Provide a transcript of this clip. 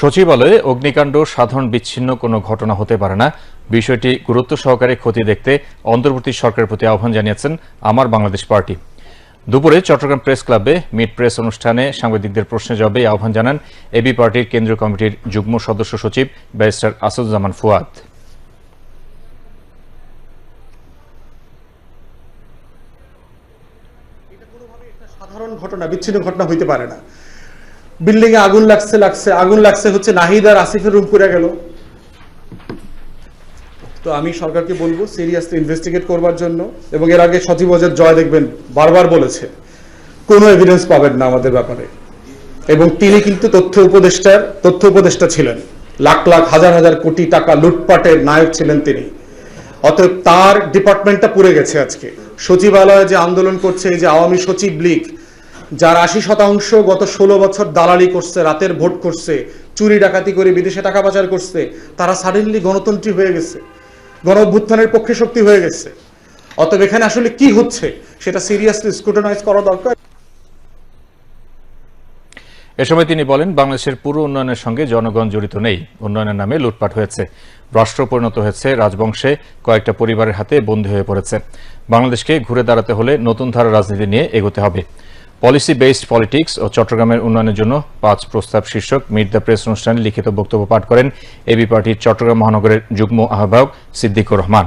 সচিবালয়ে অগ্নিকাণ্ড সাধারণ বিচ্ছিন্ন কোনো ঘটনা হতে পারে না। বিষয়টি গুরুত্ব সহকারে ক্ষতি দেখতে অন্তর্বর্তী সরকারের প্রতি আহ্বান জানিয়েছেন আমার বাংলাদেশ পার্টি। দুপুরে চট্টগ্রাম প্রেস ক্লাবে মিট প্রেস অনুষ্ঠানে সাংবাদিকদের প্রশ্নের জবাবে আহ্বান জানান এবি পার্টির কেন্দ্রীয় কমিটির যুগ্ম সদস্য সচিব ব্যারিস্টার আসাদুজ্জামান ফুয়াদ। সাধারণ ঘটনা, বিচ্ছিন্ন ঘটনা হইতে পারে না। বিল্ডিং এ আগুন লাগছে লাগছে, আগুন লাগছে হচ্ছে নাহিদ আর আসিফের রুম পুড়ে গেল। তো আমি সরকারকে বলব সিরিয়াসলি ইনভেস্টিগেট করবার জন্য এবং এর আগে সচিব ওজের জয় দেখবেন, বারবার বলেছে। কোনো এভিডেন্স পাবেন না আমাদের ব্যাপারে। এবং তিনি কিন্তু তথ্য উপদেষ্টার, তথ্য উপদেষ্টা ছিলেন। লাখ লাখ, হাজার হাজার কোটি টাকা লুটপাটের নায়ক ছিলেন তিনি। অতএব তার ডিপার্টমেন্টটা পুড়ে গেছে আজকে। সচিবালয়ে যে আন্দোলন করছে, এই যে আওয়ামী সচিব লীগ যার আশি শতাংশ গত ষোলো বছর দালালি করছে, রাতের ভোট করছে, চুরি ডাকাতি করে বিদেশে টাকা পাচার করছে, তারা সাডেনলি গণতন্ত্রী হয়ে গেছে গণ অভ্যুত্থানের পক্ষে শক্তি হয়ে গেছে। অতএব এখানে আসলে কি হচ্ছে, সেটা সিরিয়াসলি স্ক্রুটানাইজ করা দরকার। এ সময় তিনি বলেন, বাংলাদেশের পুরো উন্নয়নের সঙ্গে জনগণ জড়িত নেই। উন্নয়নের নামে লুটপাট হয়েছে। রাষ্ট্র পরিণত হয়েছে, রাজবংশে কয়েকটা পরিবারের হাতে বন্দী হয়ে পড়েছে। বাংলাদেশকে ঘুরে দাঁড়াতে হলে নতুন ধারা রাজনীতি নিয়ে এগোতে হবে। পলিসি বেসড পলিটিক্স ও চট্টগ্রামের উন্নয়নের জন্য পাঁচ প্রস্তাব শীর্ষক মিট দ্য প্রেস অনুষ্ঠানে লিখিত বক্তব্য পাঠ করেন এবি পার্টির চট্টগ্রাম মহানগরের যুগ্ম আহ্বায়ক সিদ্দিকুর রহমান।